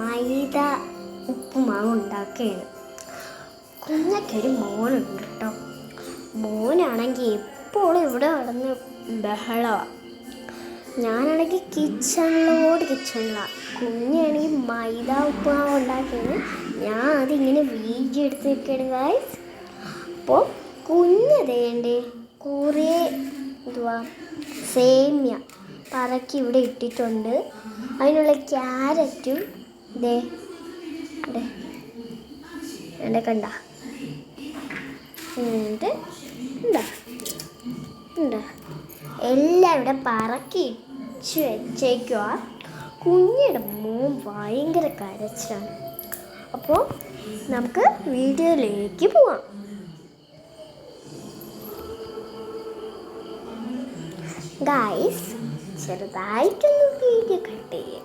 മൈദ ഉപ്പുമാവ് ഉണ്ടാക്കുകയാണ്. കുഞ്ഞക്കൊരു മോനുണ്ട് കേട്ടോ. മോനാണെങ്കിൽ എപ്പോഴും ഇവിടെ നടന്ന് ബഹളമാണ് ഞാനാണെങ്കിൽ കിച്ചണിലോട് കിച്ചണിലാണ് കുഞ്ഞാണെങ്കിൽ മൈദ ഉപ്പുമാവ് ഉണ്ടാക്കിയത് ഞാൻ അതിങ്ങനെ വീഡിയോ എടുത്ത് വെക്കണം ഗായ്സ് അപ്പോൾ കുഞ്ഞ് വേണ്ടേ കുറേ എന്തുവാ സേമ്യ പറക്കി ഇവിടെ ഇട്ടിട്ടുണ്ട്. അതിനുള്ള ക്യാരറ്റും ദേ കണ്ട. എന്താ? ഉണ്ട് എല്ലാം ഇവിടെ പറക്കി വെച്ചേക്കുക കുഞ്ഞിയുടെ മോൻ ഭയങ്കര കരച്ചാണ് അപ്പോൾ നമുക്ക് വീഡിയോയിലേക്ക് പോവാം. ഗായ്സ് ചെറുതായിട്ടൊന്ന് വീഡിയോ കട്ട് ചെയ്യാം.